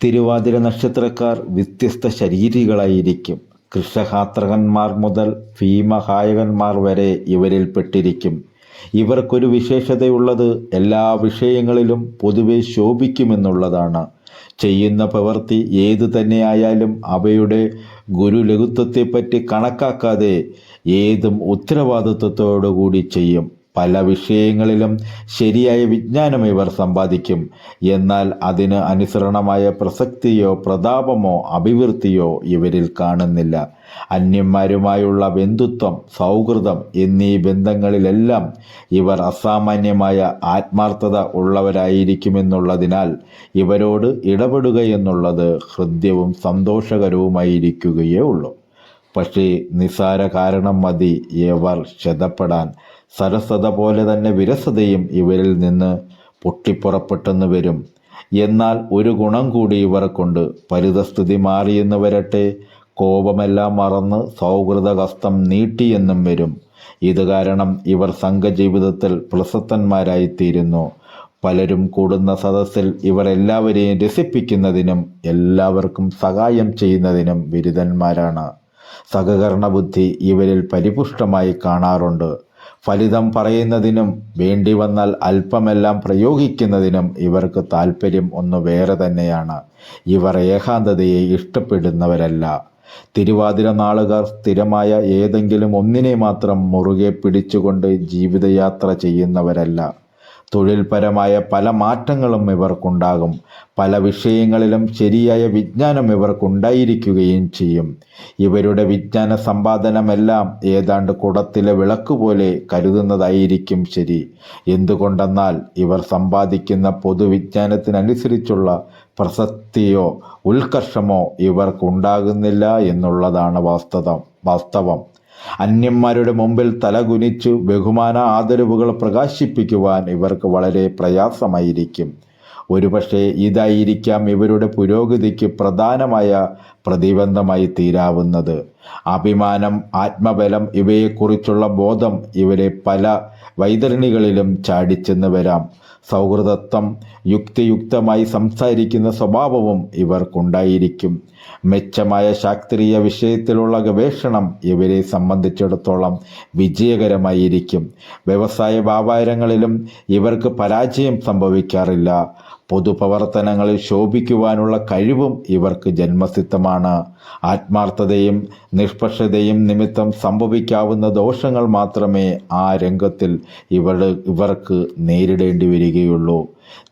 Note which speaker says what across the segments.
Speaker 1: തിരുവാതിര നക്ഷത്രക്കാർ വ്യത്യസ്ത ശരീരികളായിരിക്കും. കൃഷഹാത്രകന്മാർ മുതൽ ഭീമഹായകന്മാർ വരെ ഇവരിൽപ്പെട്ടിരിക്കും ഇവർക്കൊരു വിശേഷതയുള്ളത് എല്ലാ വിഷയങ്ങളിലും പൊതുവെ ശോഭിക്കുമെന്നുള്ളതാണ്. ചെയ്യുന്ന പ്രവൃത്തി ഏതു തന്നെയായാലും അവയുടെ ഗുരുലഘുത്വത്തെപ്പറ്റി കണക്കാക്കാതെ ഏതും ഉത്തരവാദിത്വത്തോടുകൂടി ചെയ്യും. പല വിഷയങ്ങളിലും ശരിയായ വിജ്ഞാനം ഇവർ സമ്പാദിക്കും. എന്നാൽ അതിന് അനുസരണമായ പ്രസക്തിയോ പ്രതാപമോ അഭിവൃദ്ധിയോ ഇവരിൽ കാണുന്നില്ല. അന്യന്മാരുമായുള്ള ബന്ധുത്വം സൗഹൃദം എന്നീ ബന്ധങ്ങളിലെല്ലാം ഇവർ അസാമാന്യമായ ആത്മാർത്ഥത ഉള്ളവരായിരിക്കുമെന്നുള്ളതിനാൽ ഇവരോട് ഇടപെടുകയെന്നുള്ളത് ഹൃദ്യവും സന്തോഷകരവുമായിരിക്കുകയേ ഉള്ളൂ. പക്ഷേ നിസാര കാരണം മതി ഇവർ ക്ഷതപ്പെടാൻ. സരസത പോലെ തന്നെ വിരസതയും ഇവരിൽ നിന്ന് പൊട്ടിപ്പുറപ്പെട്ടെന്ന് വരും. എന്നാൽ ഒരു ഗുണം കൂടി ഇവർക്കുണ്ട് പരിതസ്ഥിതി മാറിയെന്ന് വരട്ടെ. കോപമെല്ലാം മറന്ന് സൗഹൃദ ഹസ്തം നീട്ടിയെന്നും വരും. ഇത് കാരണം ഇവർ സംഘജീവിതത്തിൽ പ്രസക്തന്മാരായിത്തീരുന്നു. പലരും കൂടുന്ന സദസ്സിൽ ഇവർ എല്ലാവരെയും രസിപ്പിക്കുന്നതിനും എല്ലാവർക്കും സഹായം ചെയ്യുന്നതിനും ബിരുദന്മാരാണ് സഹകരണ ബുദ്ധി ഇവരിൽ പരിപുഷ്ടമായി കാണാറുണ്ട്. ഫലിതം പറയുന്നതിനും വേണ്ടി വന്നാൽ അല്പമെല്ലാം പ്രയോഗിക്കുന്നതിനും ഇവർക്ക് താല്പര്യം ഒന്ന് വേറെ തന്നെയാണ്. ഇവർ ഏകാന്തതയെ ഇഷ്ടപ്പെടുന്നവരല്ല. തിരുവാതിര നാളുകാർ സ്ഥിരമായ ഏതെങ്കിലും ഒന്നിനെ മാത്രം മുറുകെ പിടിച്ചുകൊണ്ട് ജീവിതയാത്ര ചെയ്യുന്നവരല്ല. തൊഴിൽപരമായ പല മാറ്റങ്ങളും ഇവർക്കുണ്ടാകും. പല വിഷയങ്ങളിലും ശരിയായ വിജ്ഞാനം ഇവർക്കുണ്ടായിരിക്കുകയും ചെയ്യും. ഇവരുടെ വിജ്ഞാന സമ്പാദനമെല്ലാം ഏതാണ്ട് കുടത്തിലെ വിളക്ക് പോലെ കരുതുന്നതായിരിക്കും ശരി. എന്തുകൊണ്ടെന്നാൽ ഇവർ സമ്പാദിക്കുന്ന പൊതുവിജ്ഞാനത്തിനനുസരിച്ചുള്ള പ്രസക്തിയോ ഉത്കർഷമോ ഇവർക്കുണ്ടാകുന്നില്ല എന്നുള്ളതാണ് വാസ്തവം. വാസ്തവം. അന്യന്മാരുടെ മുമ്പിൽ തലകുനിച്ചു ബഹുമാന ആദരവുകൾ പ്രകാശിപ്പിക്കുവാൻ ഇവർക്ക് വളരെ പ്രയാസമായിരിക്കും. ഒരുപക്ഷെ ഇതായിരിക്കാം ഇവരുടെ പുരോഗതിക്ക് പ്രധാനമായ പ്രതിബന്ധമായി തീരാവുന്നത്. അഭിമാനം ആത്മബലം ഇവയെക്കുറിച്ചുള്ള ബോധം ഇവരെ പല വൈതരണികളിലും ചാടിച്ചെന്ന് വരാം. സൗഹൃദത്വം യുക്തിയുക്തമായി സംസാരിക്കുന്ന സ്വഭാവവും ഇവർക്കുണ്ടായിരിക്കും. മെച്ചമായ ശാസ്ത്രീയ വിഷയത്തിലുള്ള ഗവേഷണം ഇവരെ സംബന്ധിച്ചിടത്തോളം വിജയകരമായിരിക്കും. വ്യവസായ വ്യാപാരങ്ങളിലും ഇവർക്ക് പരാജയം സംഭവിക്കാറില്ല. പൊതുപ്രവർത്തനങ്ങളിൽ ശോഭിക്കുവാനുള്ള കഴിവും ഇവർക്ക് ജന്മസിദ്ധമാണ്. ആത്മാർത്ഥതയും നിഷ്പക്ഷതയും നിമിത്തം സംഭവിക്കാവുന്ന ദോഷങ്ങൾ മാത്രമേ ആ രംഗത്തിൽ ഇവർ ഇവർക്ക് നേരിടേണ്ടി വരികയുള്ളൂ.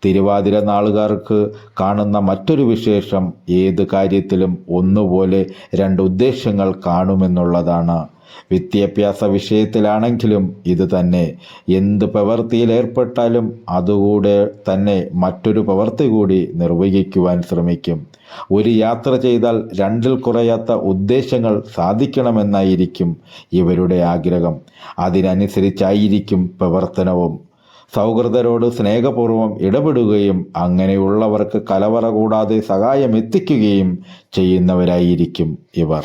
Speaker 1: തിരുവാതിര നാളുകാർക്ക് കാണുന്ന മറ്റൊരു വിശേഷം ഏത് കാര്യത്തിലും ഒന്നുപോലെ രണ്ട് ഉദ്ദേശങ്ങൾ കാണുമെന്നുള്ളതാണ്. വിദ്യാഭ്യാസ വിഷയത്തിലാണെങ്കിലും ഇത് തന്നെ. എന്ത് പ്രവൃത്തിയിൽ ഏർപ്പെട്ടാലും അതുകൂടെ തന്നെ മറ്റൊരു പ്രവൃത്തി കൂടി നിർവഹിക്കുവാൻ ശ്രമിക്കും. ഒരു യാത്ര ചെയ്താൽ രണ്ടിൽ കുറയാത്ത ഉദ്ദേശങ്ങൾ സാധിക്കണമെന്നായിരിക്കും ഇവരുടെ ആഗ്രഹം. അതിനനുസരിച്ചായിരിക്കും പ്രവർത്തനവും. സൗഹൃദരോട് സ്നേഹപൂർവം ഇടപെടുകയും അങ്ങനെയുള്ളവർക്ക് കലവറ കൂടാതെ സഹായം എത്തിക്കുകയും ചെയ്യുന്നവരായിരിക്കും ഇവർ.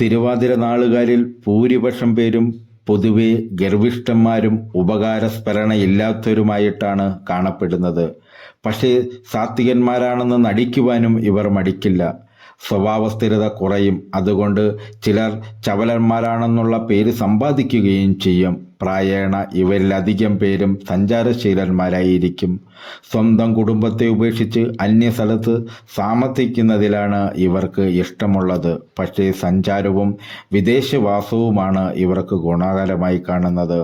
Speaker 1: തിരുവാതിര നാളുകാരിൽ ഭൂരിപക്ഷം പേരും പൊതുവെ ഗർവിഷ്ഠന്മാരും ഉപകാരസ്മരണയില്ലാത്തവരുമായിട്ടാണ് കാണപ്പെടുന്നത്. പക്ഷേ സാത്വികന്മാരാണെന്ന് നടിക്കുവാനും ഇവർ മടിക്കില്ല. സ്വഭാവസ്ഥിരത കുറയും. അതുകൊണ്ട് ചിലർ ചവലന്മാരാണെന്നുള്ള പേര് സമ്പാദിക്കുകയും ചെയ്യും. പ്രായേണ ഇവരിലധികം പേരും സഞ്ചാരശീലന്മാരായിരിക്കും. സ്വന്തം കുടുംബത്തെ ഉപേക്ഷിച്ച് അന്യ സ്ഥലത്ത് താമസിക്കുന്നതിലാണ് ഇവർക്ക് ഇഷ്ടമുള്ളത്. പക്ഷേ സഞ്ചാരവും വിദേശവാസവുമാണ് ഇവർക്ക് ഗുണകരമായി കാണുന്നത്.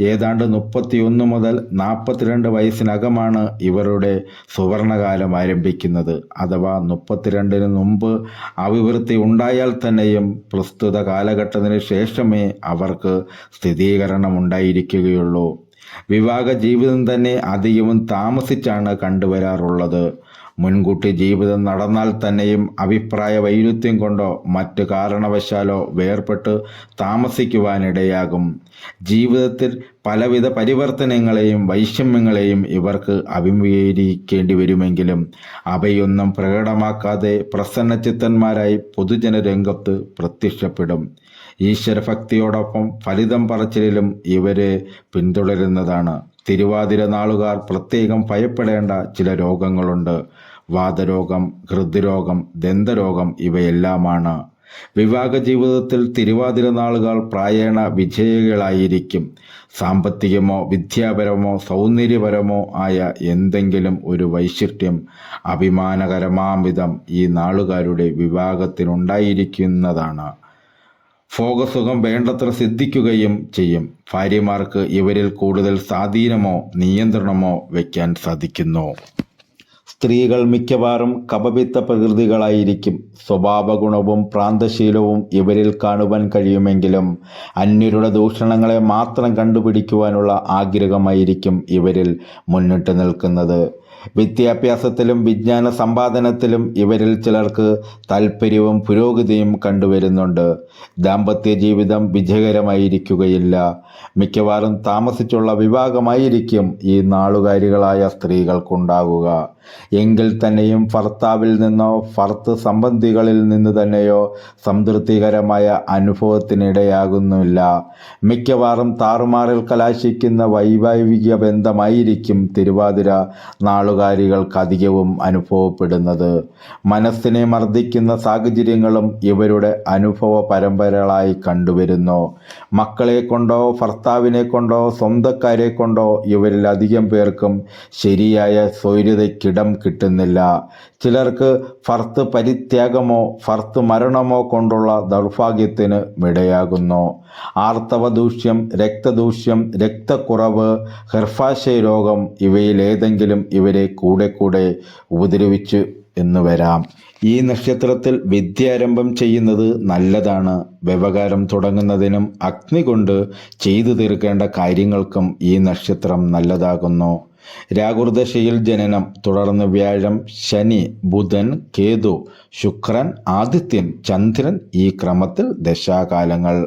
Speaker 1: ഏതാണ്ട് മുപ്പത്തിയൊന്ന് മുതൽ നാൽപ്പത്തിരണ്ട് വയസ്സിനകമാണ് ഇവരുടെ സുവർണകാലം ആരംഭിക്കുന്നത്. അഥവാ മുപ്പത്തിരണ്ടിന് മുമ്പ് അഭിവൃദ്ധി ഉണ്ടായാൽ തന്നെയും പ്രസ്തുത കാലഘട്ടത്തിന് ശേഷമേ അവർക്ക് സ്ഥിരീകരണം ഉണ്ടായിരിക്കുകയുള്ളൂ വിവാഹ ജീവിതം തന്നെ അധികവും താമസിച്ചാണ് കണ്ടുവരാറുള്ളത്. മുൻകൂട്ടി ജീവിതം നടന്നാൽ തന്നെയും അഭിപ്രായ വൈരുദ്ധ്യം കൊണ്ടോ മറ്റു കാരണവശാലോ വേർപെട്ട് താമസിക്കുവാനിടയാകും. ജീവിതത്തിൽ പലവിധ പരിവർത്തനങ്ങളെയും വൈഷമ്യങ്ങളെയും ഇവർക്ക് അഭിമുഖീകരിക്കേണ്ടി വരുമെങ്കിലും അവയൊന്നും പ്രകടമാക്കാതെ പ്രസന്നചിത്തന്മാരായി പൊതുജന രംഗത്ത് പ്രത്യക്ഷപ്പെടും. ഈശ്വരഭക്തിയോടൊപ്പം ഫലിതം പറച്ചിലും ഇവരെ പിന്തുടരുന്നതാണ്. തിരുവാതിര നാളുകാർ പ്രത്യേകം ഭയപ്പെടേണ്ട ചില രോഗങ്ങളുണ്ട്. വാതരോഗം ഹൃദ്രോഗം ദന്തരോഗം ഇവയെല്ലാമാണ്. വിവാഹ ജീവിതത്തിൽ തിരുവാതിര നാളുകൾ പ്രായേണ വിജയികളായിരിക്കും. സാമ്പത്തികമോ വിദ്യാപരമോ സൗന്ദര്യപരമോ ആയ എന്തെങ്കിലും ഒരു വൈശിഷ്ട്യം അഭിമാനകരമാംവിധം ഈ നാളുകാരുടെ വിവാഹത്തിനുണ്ടായിരിക്കുന്നതാണ്. ഭോഗസുഖം വേണ്ടത്ര സിദ്ധിക്കുകയും ചെയ്യും. ഭാര്യമാർക്ക് ഇവരിൽ കൂടുതൽ സ്വാധീനമോ നിയന്ത്രണമോ വയ്ക്കാൻ സാധിക്കുന്നു. സ്ത്രീകൾ മിക്കവാറും കപപിത്ത പ്രകൃതികളായിരിക്കും. സ്വഭാവഗുണവും പ്രാന്തശീലവും ഇവരിൽ കാണുവാൻ കഴിയുമെങ്കിലും അന്യരുടെ ദൂഷണങ്ങളെ മാത്രം കണ്ടുപിടിക്കുവാനുള്ള ആഗ്രഹമായിരിക്കും ഇവരിൽ മുന്നിട്ട് നിൽക്കുന്നത്. വിദ്യാഭ്യാസത്തിലും വിജ്ഞാന സമ്പാദനത്തിലും ഇവരിൽ ചിലർക്ക് താല്പര്യവും പുരോഗതിയും കണ്ടുവരുന്നുണ്ട്. ദാമ്പത്യ ജീവിതം വിജയകരമായിരിക്കുകയില്ല. മിക്കവാറും താമസിച്ചുള്ള വിഭാഗമായിരിക്കും ഈ നാളുകാരികളായ സ്ത്രീകൾക്കുണ്ടാകുക എങ്കിൽ തന്നെയും ഭർത്താവിൽ നിന്നോ ഭർത്ത് സംബന്ധികളിൽ നിന്ന് തന്നെയോ സംതൃപ്തികരമായ അനുഭവത്തിനിടയാകുന്നില്ല. മിക്കവാറും താറുമാറിൽ കലാശിക്കുന്ന വൈവാഹിക ബന്ധമായിരിക്കും തിരുവാതിര നാളുകാരികൾക്ക് അധികവും അനുഭവപ്പെടുന്നത്. മനസ്സിനെ മർദ്ദിക്കുന്ന സാഹചര്യങ്ങളും ഇവരുടെ അനുഭവ പരമ്പരകളായി കണ്ടുവരുന്നു. മക്കളെ കൊണ്ടോ ഭർത്താവിനെ കൊണ്ടോ സ്വന്തക്കാരെ കൊണ്ടോ ഇവരിൽ അധികം പേർക്കും ശരിയായ സ്വൈര്യതയ്ക്കിടം കിട്ടുന്നില്ല. ചിലർക്ക് ഭർത്ത് പരിത്യാഗമോ ഭർത്ത് മരണമോ കൊണ്ടുള്ള ദൗർഭാഗ്യത്തിന് വിടയാകുന്നു ആർത്തവ ദൂഷ്യം രക്തദൂഷ്യം രക്തക്കുറവ് ഗർഭാശയ രോഗം ഇവയിലേതെങ്കിലും ഇവരെ കൂടെ കൂടെ ഉപദ്രവിച്ചു എന്ന് വരാം. ഈ നക്ഷത്രത്തിൽ വിദ്യാരംഭം ചെയ്യുന്നത് നല്ലതാണ്. വ്യവകാരം തുടങ്ങുന്നതിനും അഗ്നി കൊണ്ട് ചെയ്തു തീർക്കേണ്ട കാര്യങ്ങൾക്കും ഈ നക്ഷത്രം നല്ലതാകുന്നു. രാകുർദശയിൽ ജനനം തുടർന്ന് വ്യാഴം ശനി ബുധൻ കേതു ശുക്രൻ ആദിത്യൻ ചന്ദ്രൻ ഈ ക്രമത്തിൽ ദശാകാലങ്ങൾ.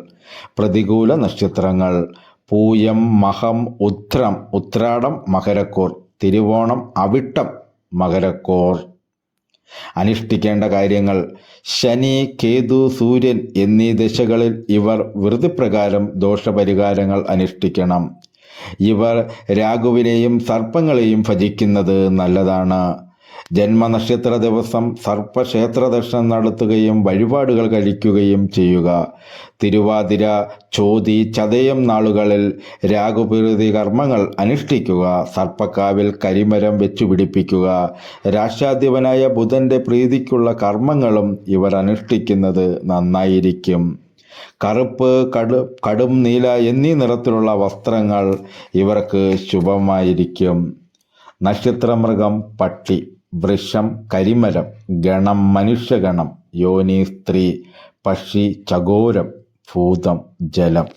Speaker 1: പ്രതികൂല നക്ഷത്രങ്ങൾ. പൂയം മഹം ഉത്രം ഉത്രാടം മകരക്കോർ തിരുവോണം അവിട്ടം മകരക്കോർ. അനുഷ്ഠിക്കേണ്ട കാര്യങ്ങൾ. ശനി കേതു സൂര്യൻ എന്നീ ദശകളിൽ ഇവർ വൃതിപ്രകാരം ദോഷപരിഹാരങ്ങൾ അനുഷ്ഠിക്കണം. ഇവർ രാഘുവിനെയും സർപ്പങ്ങളെയും ഭജിക്കുന്നത് നല്ലതാണ്. ജന്മനക്ഷത്ര ദിവസം സർപ്പക്ഷേത്ര ദർശനം നടത്തുകയും വഴിപാടുകൾ കഴിക്കുകയും ചെയ്യുക. തിരുവാതിര ചോതി ചതയം നാളുകളിൽ രാഘുപ്രീതി കർമ്മങ്ങൾ അനുഷ്ഠിക്കുക. സർപ്പക്കാവിൽ കരിമരം വെച്ചു പിടിപ്പിക്കുക. രാഷ്ട്രാധിപനായ ബുധന്റെ പ്രീതിക്കുള്ള കർമ്മങ്ങളും ഇവർ അനുഷ്ഠിക്കുന്നത് നന്നായിരിക്കും. കറുപ്പ് കടു കടും നീല എന്നീ നിറത്തിലുള്ള വസ്ത്രങ്ങൾ ഇവർക്ക് ശുഭമായിരിക്കും. നക്ഷത്രമൃഗം പട്ടി. വൃഷം കരിമരം ഗണം മനുഷ്യഗണം യോനി സ്ത്രീ പക്ഷി ചകോരം ഭൂതം ജലം.